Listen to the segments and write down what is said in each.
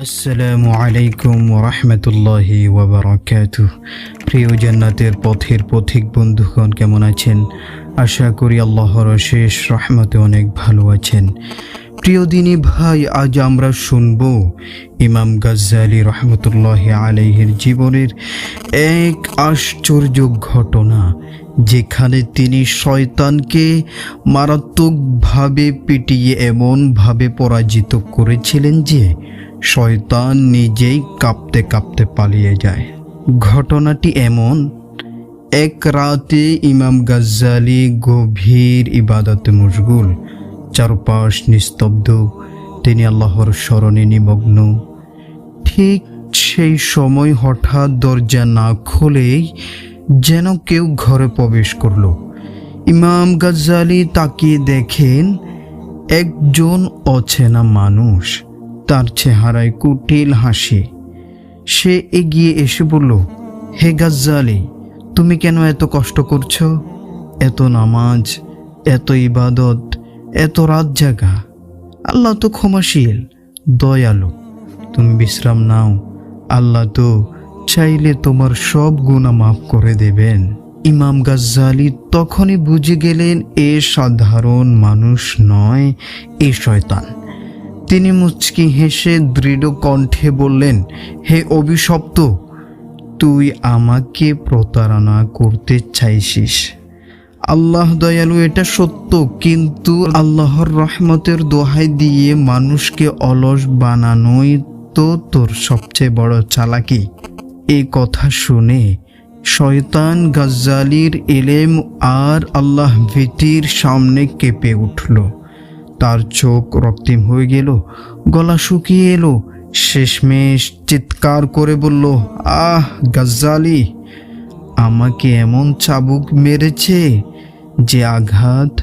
আসসালামু আলাইকুম রহমতুল্লাহি ওবরাকাত প্রিয় জান্নাতের পথের পথিক বন্ধুগণ, কেমন আছেন? আশা করি আল্লাহর শেষ রহমতে অনেক ভালো আছেন। প্রিয় দিনী ভাই, আজ আমরা শুনব ইমাম গাজ্জালি রহমতুল্লাহ আলাইহির জীবনের এক আশ্চর্য ঘটনা, যেখানে তিনি শয়তানকে মারাত্মকভাবে পিটিয়ে এমনভাবে পরাজিত করেছিলেন যে শয়তান নিজেই কাঁপতে কাঁপতে পালিয়ে যায়। ঘটনাটি এমন, এক রাতে ইমাম গাজ্জালি গভীর ইবাদতে মশগুল, চারপাশ নিস্তব্ধ, তিনি আল্লাহর স্মরণে নিমগ্ন। ঠিক সেই সময় হঠাৎ দরজা না খুলেই যেন কেউ ঘরে প্রবেশ করল। ইমাম গাজ্জালি তাকিয়ে দেখেন একজন অচেনা মানুষ। তার চেহারায় কুটিল হাসি। সে এগিয়ে এসে বলল, হে গাজ্জালি, তুমি কেন এত কষ্ট করছ? এত নামাজ, এত ইবাদত, এত রাত জাগা। আল্লাহ তো ক্ষমাশীল, দয়ালু। তুমি বিশ্রাম নাও। আল্লাহ তো চাইলে তোমার সব গুণা মাফ করে দেবেন। ইমাম গাজ্জালি তখনই বুঝে গেলেন, এ সাধারণ মানুষ নয়, এ শয়তান। তিনি মুচকি হেসে দৃঢ় কণ্ঠে বললেন, হে অভিশপ্ত, তুই আমাকে প্রতারণা করতে চাইছিস। আল্লাহ দয়ালু, এটা সত্য, কিন্তু আল্লাহর রহমতের দোহাই দিয়ে মানুষকে অলস বানানোই তো তোর সবচেয়ে বড় চালাকি। এই কথা শুনে শয়তান গাজ্জালির এলেম আর আল্লাহ ভীতির সামনে কেঁপে উঠল। তার চোখ রক্তিম হয়ে গেল, গলা শুকিয়ে এলো। শেষমেশ চিৎকার করে বলল, আহ, গাজ্জালি, আমাকে এমন চাবুক মেরেছে যে আঘাত,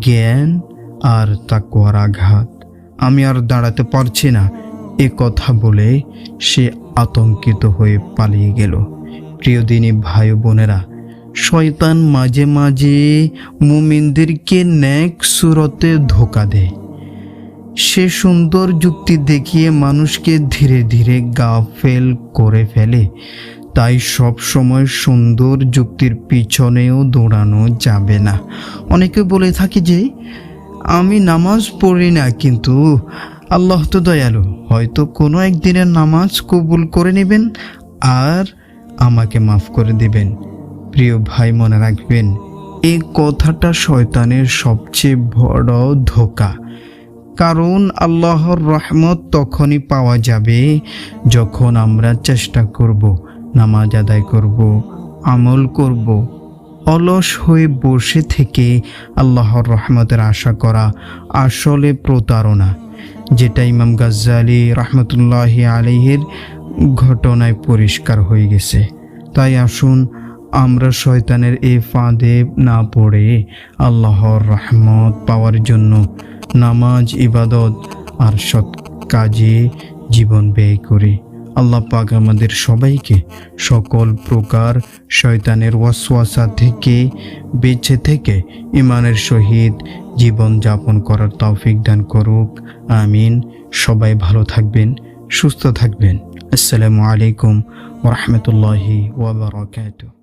জ্ঞান আর তাকুয়ার আঘাত। আমি আর দাঁড়াতে পারছি না। এ কথা বলে সে আতঙ্কিত হয়ে পালিয়ে গেল। প্রিয় দিনী ভাই বোনেরা শয়তান মাঝে মাঝে মুমিনদেরকে ন্যাক সুরতে ধোকা দেয়। সে সুন্দর যুক্তি দেখিয়ে মানুষকে ধীরে ধীরে গাফেল করে ফেলে। তাই সব সময় সুন্দর যুক্তির পিছনেও দৌড়ানো যাবে না। অনেকে বলে থাকে যে, আমি নামাজ পড়ি না, কিন্তু আল্লাহ তো দয়ালু। হয়তো কোনো একদিনের নামাজ কবুল করে নেবেন আর আমাকে মাফ করে দিবেন। প্রিয় ভাই, মনে রাখবেন, এই কথাটা শয়তানের সবচেয়ে বড় ধোকা। কারণ আল্লাহর রহমত তখনই পাওয়া যাবে যখন আমরা চেষ্টা করব, নামাজ আদায় করব, আমল করব। অলস হয়ে বসে থেকে আল্লাহর রহমতের আশা করা আসলে প্রতারণা। যেটা ইমাম গাজ্জালি রহমতুল্লাহ আলিহের ঘটনায় পরিষ্কার হয়ে গেছে। তাই আসুন আমরা শয়তানের এই ফাঁদে না পড়ে আল্লাহর রহমত পাওয়ার জন্য নামাজ, ইবাদত আর সৎ কাজে জীবন ব্যয় করি। আল্লাহ পাক আমাদের সবাইকে সকল প্রকার শয়তানের ওয়াসওয়াসা থেকে, বেঁচে থেকে ইমানের সহিত জীবন যাপন করার তৌফিক দান করুক। আমিন। সবাই ভালো থাকবেন, সুস্থ থাকবেন। আসসালামু আলাইকুম ওরহমতুল্লাহি ওবরাকাতুহ